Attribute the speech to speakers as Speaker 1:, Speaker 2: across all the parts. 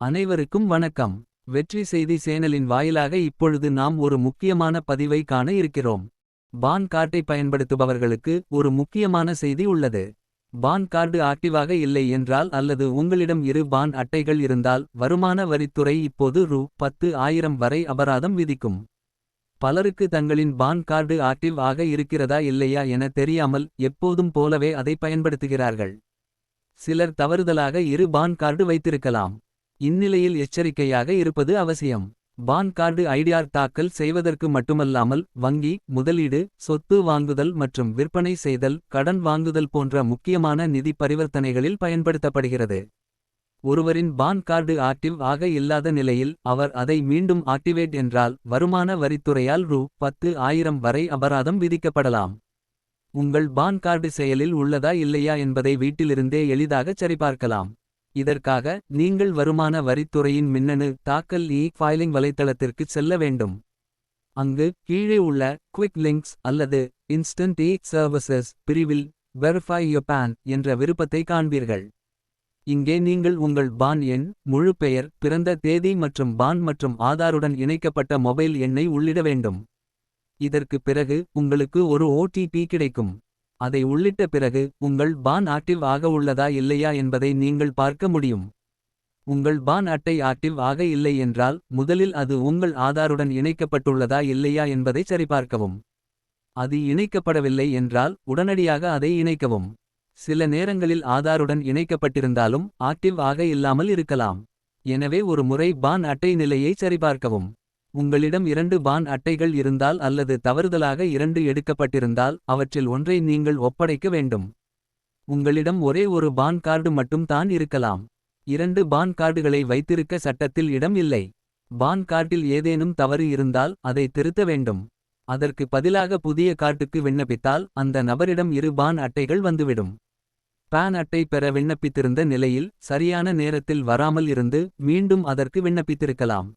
Speaker 1: அனைவருக்கும் வணக்கம். வெற்றி செய்தி சேனலின் வாயிலாக இப்பொழுது நாம் ஒரு முக்கியமான பதிவை காண இருக்கிறோம். பான் கார்டை பயன்படுத்துபவர்களுக்கு ஒரு முக்கியமான செய்தி உள்ளது. பான் கார்டு ஆக்டிவாக இல்லை என்றால் அல்லது உங்களிடம் இரு பான் அட்டைகள் இருந்தால் வருமான வரித்துறை இப்போது ரூ. பத்து ஆயிரம் வரை அபராதம் விதிக்கும். பலருக்கு தங்களின் பான் கார்டு ஆக்டிவ் ஆக இருக்கிறதா இல்லையா என தெரியாமல் எப்போதும் போலவே அதை பயன்படுத்துகிறார்கள். சிலர் தவறுதலாக இரு பான் கார்டு வைத்திருக்கலாம். இந்நிலையில் எச்சரிக்கையாக இருப்பது அவசியம். பான் கார்டு ஐடிஆர் தாக்கல் செய்வதற்கு மட்டுமல்லாமல் வங்கி முதலீடு சொத்து வாங்குதல் மற்றும் விற்பனை செய்தல் கடன் வாங்குதல் போன்ற முக்கியமான நிதி பரிவர்த்தனைகளில் பயன்படுத்தப்படுகிறது. ஒருவரின் பான் கார்டு ஆக்டிவ் ஆக இல்லாத நிலையில் அவர் அதை மீண்டும் ஆக்டிவேட் என்றால் வருமான வரித்துறையால் ரூ. பத்து ஆயிரம் வரை அபராதம் விதிக்கப்படலாம். உங்கள் பான் கார்டு செயலில் உள்ளதா இல்லையா என்பதை வீட்டிலிருந்தே எளிதாகச் சரிபார்க்கலாம். இதற்காக நீங்கள் வருமான வரித்துறையின் மின்னணு தாக்கல் இ ஃபைலிங் வலைத்தளத்திற்கு செல்ல வேண்டும். அங்கு கீழே உள்ள குவிக் லிங்க்ஸ் அல்லது இன்ஸ்டன்ட் இ சர்வீசஸ் பிரிவில் வெரிஃபை யோ பேன் என்ற விருப்பத்தை காண்பீர்கள். இங்கே நீங்கள் உங்கள் பான் எண் முழு பெயர் பிறந்த தேதி மற்றும் பான் மற்றும் ஆதாருடன் இணைக்கப்பட்ட மொபைல் எண்ணை உள்ளிட வேண்டும். இதற்கு பிறகு உங்களுக்கு ஒரு ஓடிபி கிடைக்கும். அதை உள்ளிட்ட பிறகு உங்கள் பான் ஆக்டிவ் ஆக உள்ளதா இல்லையா என்பதை நீங்கள் பார்க்க முடியும். உங்கள் பான் அட்டை ஆக்டிவ் ஆக இல்லை என்றால் முதலில் அது உங்கள் ஆதாருடன் இணைக்கப்பட்டுள்ளதா இல்லையா என்பதை சரிபார்க்கவும். அது இணைக்கப்படவில்லை என்றால் உடனடியாக அதை இணைக்கவும். சில நேரங்களில் ஆதாருடன் இணைக்கப்பட்டிருந்தாலும் ஆக்டிவ் ஆக இல்லாமல் இருக்கலாம். எனவே ஒரு முறை பான் அட்டை நிலையை சரிபார்க்கவும். உங்களிடம் இரண்டு பான் அட்டைகள் இருந்தால் அல்லது தவறுதலாக இரண்டு எடுக்கப்பட்டிருந்தால் அவற்றில் ஒன்றை நீங்கள் ஒப்படைக்க வேண்டும். உங்களிடம் ஒரே ஒரு பான் கார்டு மட்டும் தான் இருக்கலாம். இரண்டு பான் கார்டுகளை வைத்திருக்க சட்டத்தில் இடம் இல்லை. பான் கார்டில் ஏதேனும் தவறு இருந்தால் அதை திருத்த வேண்டும். அதற்கு பதிலாக புதிய கார்டுக்கு விண்ணப்பித்தால் அந்த நபரிடம் இரு பான் அட்டைகள் வந்துவிடும். பான் அட்டை பெற விண்ணப்பித்திருந்த நிலையில் சரியான நேரத்தில் வராமல் இருந்து மீண்டும் அதற்கு விண்ணப்பித்திருக்கலாம்.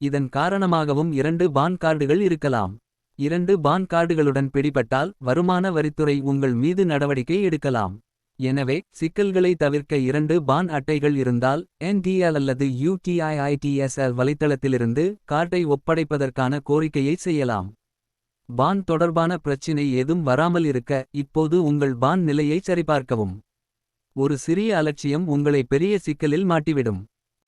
Speaker 1: இதன் காரணமாகவும் இரண்டு பான் கார்டுகள் இருக்கலாம். இரண்டு பான் கார்டுகளுடன் பிடிபட்டால் வருமான வரித்துறை உங்கள் மீது நடவடிக்கை எடுக்கலாம். எனவே சிக்கல்களை தவிர்க்க இரண்டு பான் அட்டைகள் இருந்தால் என்டிஎல் அல்லது யூடிஐஐடிஎஸ்எல் வலைத்தளத்திலிருந்து கார்டை ஒப்படைப்பதற்கான கோரிக்கையை செய்யலாம். பான் தொடர்பான பிரச்சினை ஏதும் வராமல் இருக்க இப்போது உங்கள் பான் நிலையை சரிபார்க்கவும். ஒரு சிறிய அலட்சியம் உங்களை பெரிய சிக்கலில் மாட்டிவிடும்.